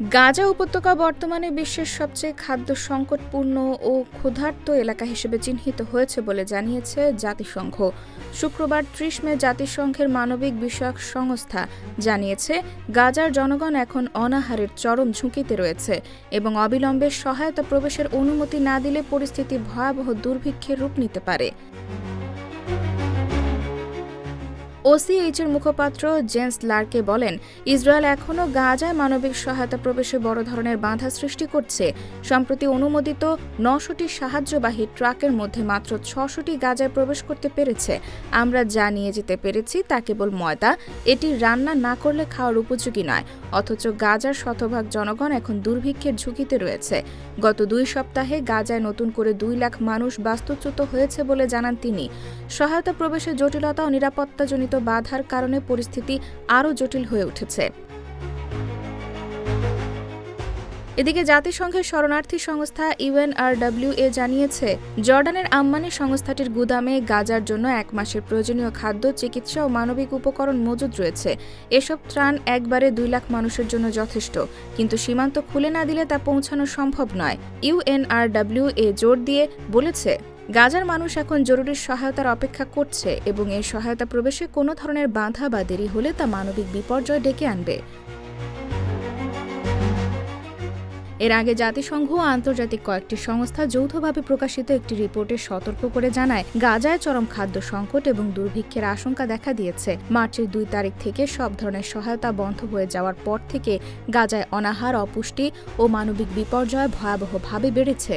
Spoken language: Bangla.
গাজা উপত্যকা বর্তমানে বিশ্বের সবচেয়ে খাদ্য সংকটপূর্ণ ও ক্ষুধার্ত এলাকা হিসেবে চিহ্নিত হয়েছে বলে জানিয়েছে জাতিসংঘ। শুক্রবার ত্রিশ মে জাতিসংঘের মানবিক বিষয়ক সংস্থা জানিয়েছে, গাজার জনগণ এখন অনাহারের চরম ঝুঁকিতে রয়েছে এবং অবিলম্বে সহায়তা প্রবেশের অনুমতি না দিলে পরিস্থিতি ভয়াবহ দুর্ভিক্ষের রূপ নিতে পারে। ওসিএইচ এর মুখপাত্র জেন্স লার্কে বলেন, ইসরায়েল এখনও গাজায় মানবিক সহায়তা প্রবেশে বড় ধরনের বাধা সৃষ্টি করছে। সম্প্রতি অনুমোদিত নশোটি সাহায্যবাহী ট্রাকের মধ্যে মাত্র ছশোটি গাজায় প্রবেশ করতে পেরেছে। আমরা যা নিয়ে যেতে পেরেছি তা কেবল ময়দা, এটি রান্না না করলে খাওয়ার উপযোগী নয়, অথচ গাজার শতভাগ জনগণ এখন দুর্ভিক্ষের ঝুঁকিতে রয়েছে। গত দুই সপ্তাহে গাজায় নতুন করে দুই লাখ মানুষ বাস্তুচ্যুত হয়েছে বলে জানান তিনি। সহায়তা প্রবেশে জটিলতা ও নিরাপত্তাজনিত বাধার কারণে পরিস্থিতি আরও জটিল হয়ে উঠেছে। এদিকে জাতিসংঘের শরণার্থী সংস্থা ইউএনআরডব্লিউ এ জানিয়েছে, জর্ডানের আম্মানি সংস্থাটির গুদামে গাজার জন্য এক মাসের প্রয়োজনীয় খাদ্য, চিকিৎসা ও মানবিক উপকরণ মজুদ রয়েছে। এসব ত্রাণ একবারে দুই লাখ মানুষের জন্য যথেষ্ট, কিন্তু সীমান্ত খুলে না দিলে তা পৌঁছানো সম্ভব নয়। ইউএনআরডব্লিউ এ জোর দিয়ে বলেছে গাজার মানুষ এখন জরুরি সহায়তার অপেক্ষা করছে এবং এই সহায়তা প্রবেশে কোনো ধরনের বাধা বা দেরি হলে তা মানবিক বিপর্যয় ডেকে আনবে। এর আগে জাতিসংঘ ও আন্তর্জাতিক কয়েকটি সংস্থা যৌথভাবে প্রকাশিত একটি রিপোর্টে সতর্ক করে জানায়, গাজায় চরম খাদ্য সংকট এবং দুর্ভিক্ষের আশঙ্কা দেখা দিয়েছে। মার্চের দুই তারিখ থেকে সব ধরনের সহায়তা বন্ধ হয়ে যাওয়ার পর থেকে গাজায় অনাহার, অপুষ্টি ও মানবিক বিপর্যয় ভয়াবহভাবে বেড়েছে।